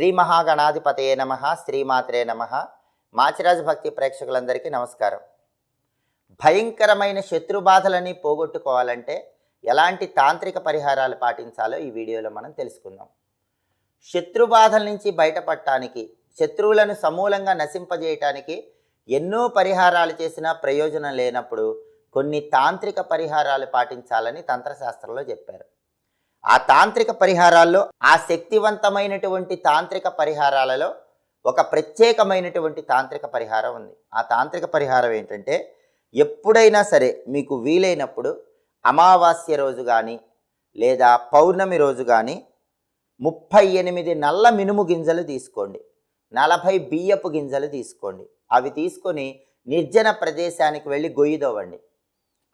శ్రీ మహాగణాధిపతయే నమ శ్రీమాత్రే నమ. మాచిరాజు భక్తి ప్రేక్షకులందరికీ నమస్కారం. భయంకరమైన శత్రు బాధలని పోగొట్టుకోవాలంటే ఎలాంటి తాంత్రిక పరిహారాలు పాటించాలో ఈ వీడియోలో మనం తెలుసుకుందాం. శత్రు బాధల నుంచి బయటపడటానికి శత్రువులను సమూలంగా నశింపజేయటానికి ఎన్నో పరిహారాలు చేసినా ప్రయోజనం లేనప్పుడు కొన్ని తాంత్రిక పరిహారాలు పాటించాలని తంత్రశాస్త్రంలో చెప్పారు. ఆ తాంత్రిక పరిహారాల్లో ఆ శక్తివంతమైనటువంటి తాంత్రిక పరిహారాలలో ఒక ప్రత్యేకమైనటువంటి తాంత్రిక పరిహారం ఉంది. ఆ తాంత్రిక పరిహారం ఏంటంటే ఎప్పుడైనా సరే మీకు వీలైనప్పుడు అమావాస్య రోజు కానీ లేదా పౌర్ణమి రోజు కానీ ముప్పై ఎనిమిది నల్ల మినుము గింజలు తీసుకోండి. నలభై బియ్యపు గింజలు తీసుకోండి. అవి తీసుకొని నిర్జన ప్రదేశానికి వెళ్ళి గొయ్యిదోవండి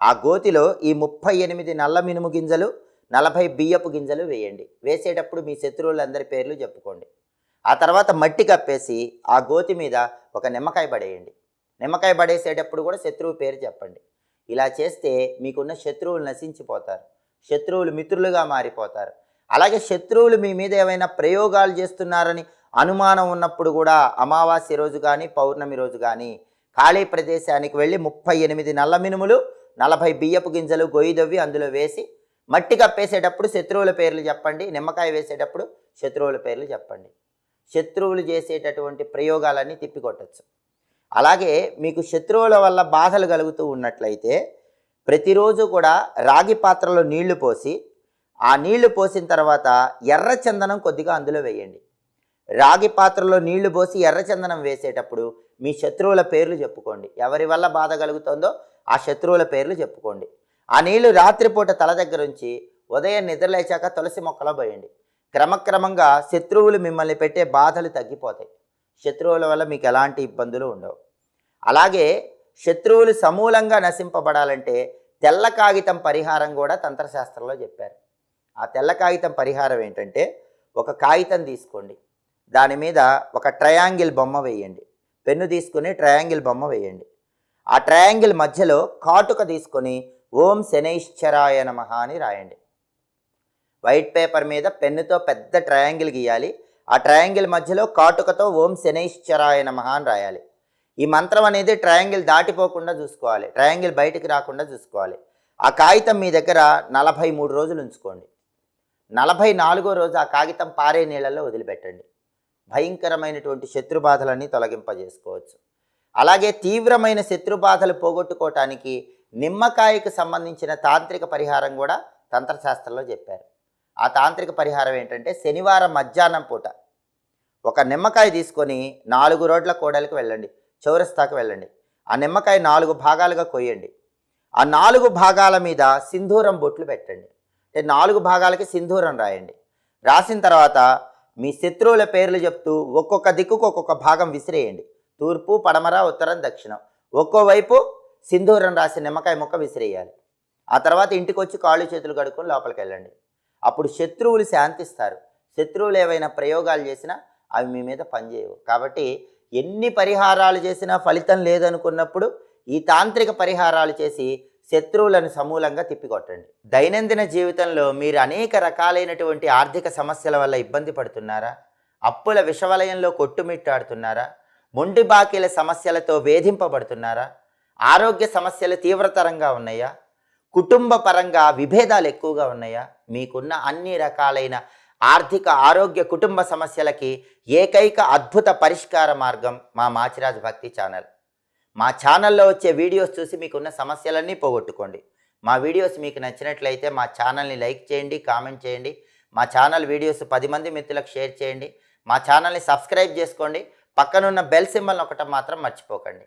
ఆ గోతిలో ఈ ముప్పై ఎనిమిది నల్ల మినుము గింజలు నలభై బియ్యపు గింజలు వేయండి. వేసేటప్పుడు మీ శత్రువులందరి పేర్లు చెప్పుకోండి. ఆ తర్వాత మట్టి కప్పేసి ఆ గోతి మీద ఒక నిమ్మకాయ పడేయండి. నిమ్మకాయ పడేసేటప్పుడు కూడా శత్రువు పేరు చెప్పండి. ఇలా చేస్తే మీకున్న శత్రువులు నశించిపోతారు. శత్రువులు మిత్రులుగా మారిపోతారు. అలాగే శత్రువులు మీ మీద ఏమైనా ప్రయోగాలు చేస్తున్నారని అనుమానం ఉన్నప్పుడు కూడా అమావాస్య రోజు కానీ పౌర్ణమి రోజు కానీ ఖాళీ ప్రదేశానికి వెళ్ళి ముప్పై ఎనిమిది నల్ల మినుములు నలభై బియ్యపు గింజలు గొయ్యి దవ్వి అందులో వేసి మట్టి కప్పేసేటప్పుడు శత్రువుల పేర్లు చెప్పండి నిమ్మకాయ వేసేటప్పుడు శత్రువుల పేర్లు చెప్పండి. శత్రువులు చేసేటటువంటి ప్రయోగాలన్నీ తిప్పికొట్టచ్చు. అలాగే మీకు శత్రువుల వల్ల బాధలు కలుగుతూ ఉన్నట్లయితే ప్రతిరోజు కూడా రాగి పాత్రలో నీళ్ళు పోసి ఆ నీళ్ళు పోసిన తర్వాత ఎర్ర చందనం కొద్దిగా అందులో వేయండి. రాగి పాత్రలో నీళ్ళు పోసి ఎర్ర చందనం వేసేటప్పుడు మీ శత్రువుల పేర్లు చెప్పుకోండి. ఎవరి వల్ల బాధ కలుగుతుందో ఆ శత్రువుల పేర్లు చెప్పుకోండి. ఆ నీళ్ళు రాత్రిపూట తల దగ్గర ఉంచి ఉదయం నిద్రలేచాక తులసి మొక్కలో పోయండి. క్రమక్రమంగా శత్రువులు మిమ్మల్ని పెట్టే బాధలు తగ్గిపోతాయి. శత్రువుల వల్ల మీకు ఎలాంటి ఇబ్బందులు ఉండవు. అలాగే శత్రువులు సమూలంగా నశింపబడాలంటే తెల్ల కాగితం పరిహారం కూడా తంత్రశాస్త్రంలో చెప్పారు. ఆ తెల్ల కాగితం పరిహారం ఏంటంటే ఒక కాగితం తీసుకోండి. దాని మీద ఒక ట్రయాంగిల్ బొమ్మ వేయండి. పెన్ను తీసుకుని ట్రయాంగిల్ బొమ్మ వేయండి. ఆ ట్రయాంగిల్ మధ్యలో కాటుక తీసుకొని ఓం శనైశ్చరాయ నమ అని రాయండి. వైట్ పేపర్ మీద పెన్నుతో పెద్ద ట్రయాంగిల్ గీయాలి. ఆ ట్రయాంగిల్ మధ్యలో కాటుకతో ఓం శనైశ్చరాయ నమ అని రాయాలి. ఈ మంత్రం అనేది ట్రయాంగిల్ దాటిపోకుండా చూసుకోవాలి. ట్రయాంగిల్ బయటికి రాకుండా చూసుకోవాలి. ఆ కాగితం మీ దగ్గర నలభై మూడు రోజులు ఉంచుకోండి. నలభై నాలుగో రోజు ఆ కాగితం పారే నీళ్ళల్లో వదిలిపెట్టండి. భయంకరమైనటువంటి శత్రుబాధలన్నీ తొలగింపజేసుకోవచ్చు. అలాగే తీవ్రమైన శత్రుబాధలు పోగొట్టుకోవటానికి నిమ్మకాయకు సంబంధించిన తాంత్రిక పరిహారం కూడా తంత్రశాస్త్రంలో చెప్పారు. ఆ తాంత్రిక పరిహారం ఏంటంటే శనివారం మధ్యాహ్నం పూట ఒక నిమ్మకాయ తీసుకొని నాలుగు రోడ్ల కోడలికి వెళ్ళండి చౌరస్తాకు వెళ్ళండి. ఆ నిమ్మకాయ నాలుగు భాగాలుగా కొయ్యండి. ఆ నాలుగు భాగాల మీద సింధూరం బొట్లు పెట్టండి. అంటే నాలుగు భాగాలకి సింధూరం రాయండి. రాసిన తర్వాత మీ శత్రువుల పేర్లు చెప్తూ ఒక్కొక్క దిక్కుకు ఒక్కొక్క భాగం విసిరేయండి. తూర్పు పడమర ఉత్తరం దక్షిణం. ఒక్కో వైపు సింధూరం రాసి నిమ్మకాయ ముక్క విసిరేయాలి. ఆ తర్వాత ఇంటికి వచ్చి కాళ్ళు చేతులు కడుక్కొని లోపలికి వెళ్ళండి అప్పుడు శత్రువులు శాంతిస్తారు. శత్రువులు ఏవైనా ప్రయోగాలు చేసినా అవి మీ మీద పనిచేయవు. కాబట్టి ఎన్ని పరిహారాలు చేసినా ఫలితం లేదనుకున్నప్పుడు ఈ తాంత్రిక పరిహారాలు చేసి శత్రువులను సమూలంగా తిప్పికొట్టండి. దైనందిన జీవితంలో మీరు అనేక రకాలైనటువంటి ఆర్థిక సమస్యల వల్ల ఇబ్బంది పడుతున్నారా? అప్పుల విషవలయంలో కొట్టుమిట్టాడుతున్నారా? మొండి బాకీల సమస్యలతో వేధింపబడుతున్నారా? ఆరోగ్య సమస్యలు తీవ్రతరంగా ఉన్నాయా? కుటుంబ పరంగా విభేదాలు ఎక్కువగా ఉన్నాయా? మీకున్న అన్ని రకాలైన ఆర్థిక ఆరోగ్య కుటుంబ సమస్యలకి ఏకైక అద్భుత పరిష్కార మార్గం మా మాచిరాజ్ భక్తి ఛానల్. మా ఛానల్లో వచ్చే వీడియోస్ చూసి మీకున్న సమస్యలన్నీ పోగొట్టుకోండి. మా వీడియోస్ మీకు నచ్చినట్లయితే మా ఛానల్ని లైక్ చేయండి కామెంట్ చేయండి. మా ఛానల్ వీడియోస్ పది మంది మిత్రులకు షేర్ చేయండి. మా ఛానల్ని సబ్స్క్రైబ్ చేసుకోండి. పక్కనున్న బెల్ సింబల్ ఒకటం మాత్రం మర్చిపోకండి.